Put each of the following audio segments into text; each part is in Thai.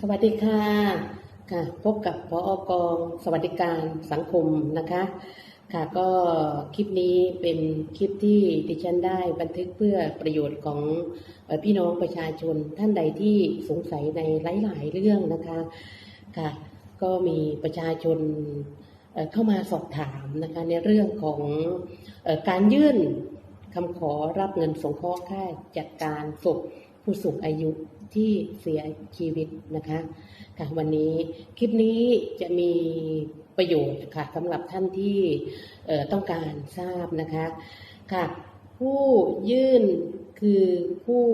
สวัสดีค่ะค่ะ พบกับพออกองสวัสดิการสังคมนะคะ ค่ะก็คลิปนี้เป็นคลิปที่ดิฉันได้บันทึกเพื่อประโยชน์ของพี่น้องประชาชนท่านใดที่สงสัยในหลาย ๆ เรื่องนะคะค่ะ ก็มีประชาชนเข้ามาสอบถามนะคะในเรื่องของการยื่นคำขอรับเงินสงเคราะห์ค่าจัดการศพผู้สูงอายุ ที่เสียชีวิตนะคะค่ะวันนี้คลิปนี้จะมีประโยชน์ค่ะสำหรับท่านที่ต้องการทราบนะคะค่ะผู้ยื่นคือผู้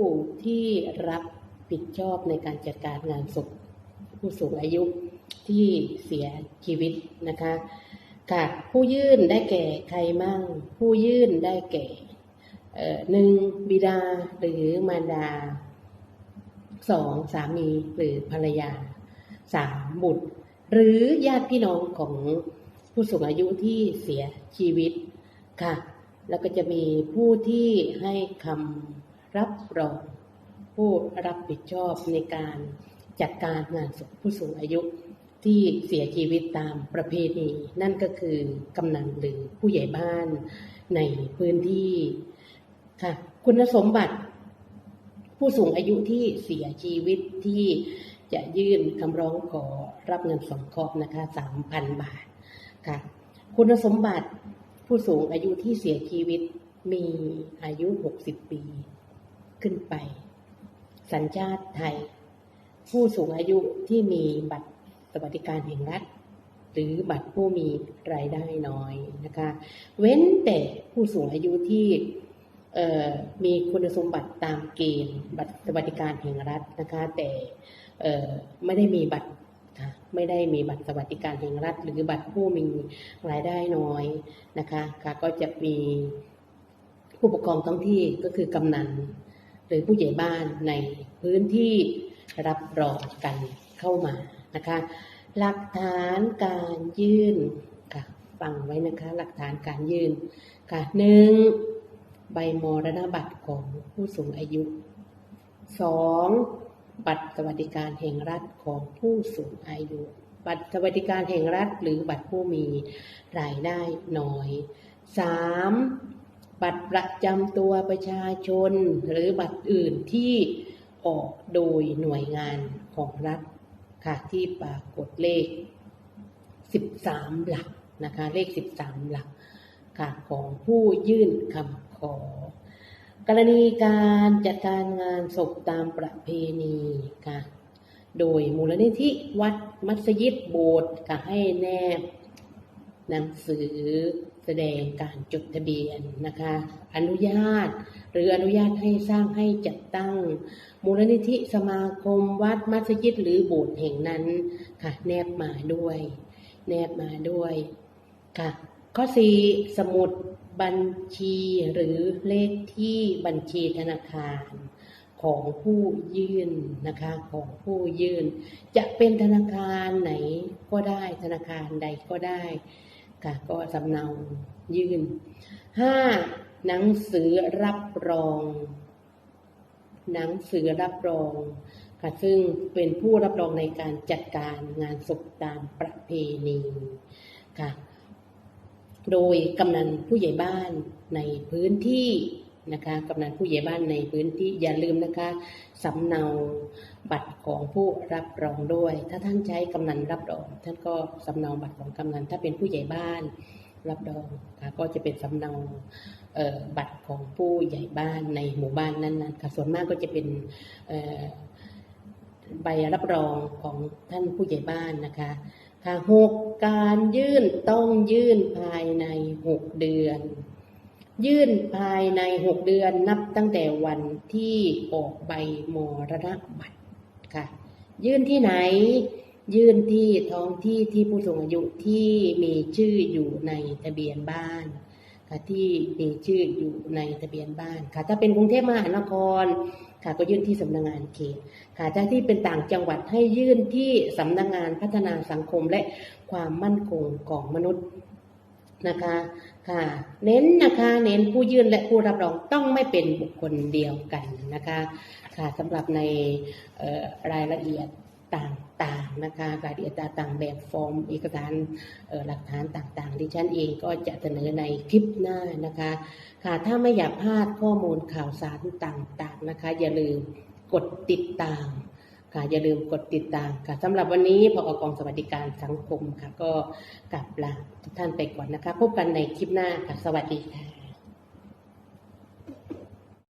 ที่รับผิดชอบในการจัดการงานศพผู้สูงอายุที่เสียชีวิตนะคะค่ะผู้ยื่นได้แก่ใครมั่ง ผู้ยื่นได้แก่หนึ่งบิดาหรือมารดา สองสามีหรือภรรยาสามบุตร หรือญาติพี่น้องของผู้สูงอายุที่เสียชีวิตค่ะ แล้วก็จะมีผู้ที่ให้คำรับรองผู้รับผิดชอบในการจัดการงานศพผู้สูงอายุที่เสียชีวิตตามประเพณี นั่นก็คือกำนันหรือผู้ใหญ่บ้านในพื้นที่ค่ะ คุณสมบัติ ผู้สูงอายุที่เสียชีวิตที่จะยื่นคำร้องขอรับเงินสงเคราะห์นะคะสามพันบาทค่ะ คุณสมบัติผู้สูงอายุที่เสียชีวิตมีอายุ 60 ปีขึ้นไป สัญชาติไทย ผู้สูงอายุที่มีบัตรสวัสดิการแห่งรัฐ หรือบัตรผู้มีรายได้น้อยนะคะ เว้นแต่ผู้สูงอายุที่ มีคุณสมบัติตามเกณฑ์บัตรสวัสดิการแห่งรัฐนะคะ แต่ไม่ได้มีบัตรไม่ได้มีบัตรสวัสดิการแห่งรัฐ หรือบัตรผู้มีรายได้น้อยนะคะค่ะก็จะมีผู้ปกครองท้องที่ก็คือกำนันหรือผู้ใหญ่บ้านในพื้นที่รับรองกันเข้ามานะคะหลักฐานการยื่นค่ะฟังไว้นะคะ หลักฐานการยื่นค่ะหนึ่ง ใบมรณบัตรของผู้สูงอายุสองบัตรสวัสดิการแห่งรัฐของผู้สูงอายุ บัตรสวัสดิการแห่งรัฐ หรือบัตรผู้มีรายได้น้อยสามบัตรประจำตัวประชาชน หรือบัตรอื่นที่ออกโดยหน่วยงานของรัฐค่ะที่ปรากฏเลข 13 หลักนะคะเลข 13 หลักค่ะของผู้ยื่นคำ อ กรณีการจัดการงานศพตามประเพณีค่ะโดยมูลนิธิวัดมัสยิดโบสถ์ค่ะให้แนบหนังสือแสดงการจดทะเบียนนะคะ อนุญาต หรืออนุญาตให้สร้างให้จัดตั้ง มูลนิธิสมาคมวัดมัสยิดหรือโบสถ์แห่งนั้นค่ะ แนบมาด้วย แนบมาด้วยค่ะ ข้อสี่สมุดบัญชีหรือเลขที่บัญชีธนาคารของผู้ยื่นนะคะของผู้ยื่น จะเป็นธนาคารไหนก็ได้ธนาคารใดก็ได้ค่ะก็สำเนายื่นห้าหนังสือรับรอง หนังสือรับรองค่ะซึ่งเป็นผู้รับรองในการจัดการงานศพตามประเพณีค่ะ โดยกำนันผู้ใหญ่บ้านในพื้นที่นะคะกำนันผู้ใหญ่บ้านในพื้นที่อย่าลืมนะคะสำเนาบัตรของผู้รับรองด้วย ถ้าท่านใช้กำนันรับรอง ท่านก็สำเนาบัตรของกำนันถ้าเป็นผู้ใหญ่บ้านรับรองค่ะก็จะเป็นสำเนาเอ่อบัตรของผู้ใหญ่บ้านในหมู่บ้านนั้นๆค่ะส่วนมากก็จะเป็นใบรับรองของท่านผู้ใหญ่บ้านนะคะ ค่ะหกการยื่นต้องยื่นภายในหกเดือน ยื่นภายในหกเดือนนับตั้งแต่วันที่ออกใบมรณบัตรค่ะ ยื่นที่ไหน ยื่นที่ท้องที่ที่ผู้สูงอายุที่มีชื่ออยู่ในทะเบียนบ้าน ที่มีชื่ออยู่ในทะเบียนบ้านค่ะ ถ้าเป็นกรุงเทพมหานครค่ะก็ยื่นที่สำนักงานเขตค่ะถ้าที่เป็นต่างจังหวัดให้ยื่นที่สำนักงานพัฒนาสังคมและความมั่นคงของมนุษย์นะคะค่ะ เน้นนะคะเน้นผู้ยื่นและผู้รับรองต้องไม่เป็นบุคคลเดียวกันนะคะค่ะสำหรับในรายละเอียด ต่างๆนะคะรายละเอียดต่างๆแบบฟอร์มเอกสารหลักฐานต่างๆ ดิฉันเองก็จะเสนอในคลิปหน้านะคะค่ะถ้าไม่อยากพลาดข้อมูลข่าวสารต่างๆนะคะ อย่าลืมกดติดตามค่ะอย่าลืมกดติดตามค่ะสำหรับวันนี้พอกองสวัสดิการสังคมค่ะ ก็กลับลาทุกท่านไปก่อนนะคะ พบกันในคลิปหน้าค่ะสวัสดีค่ะ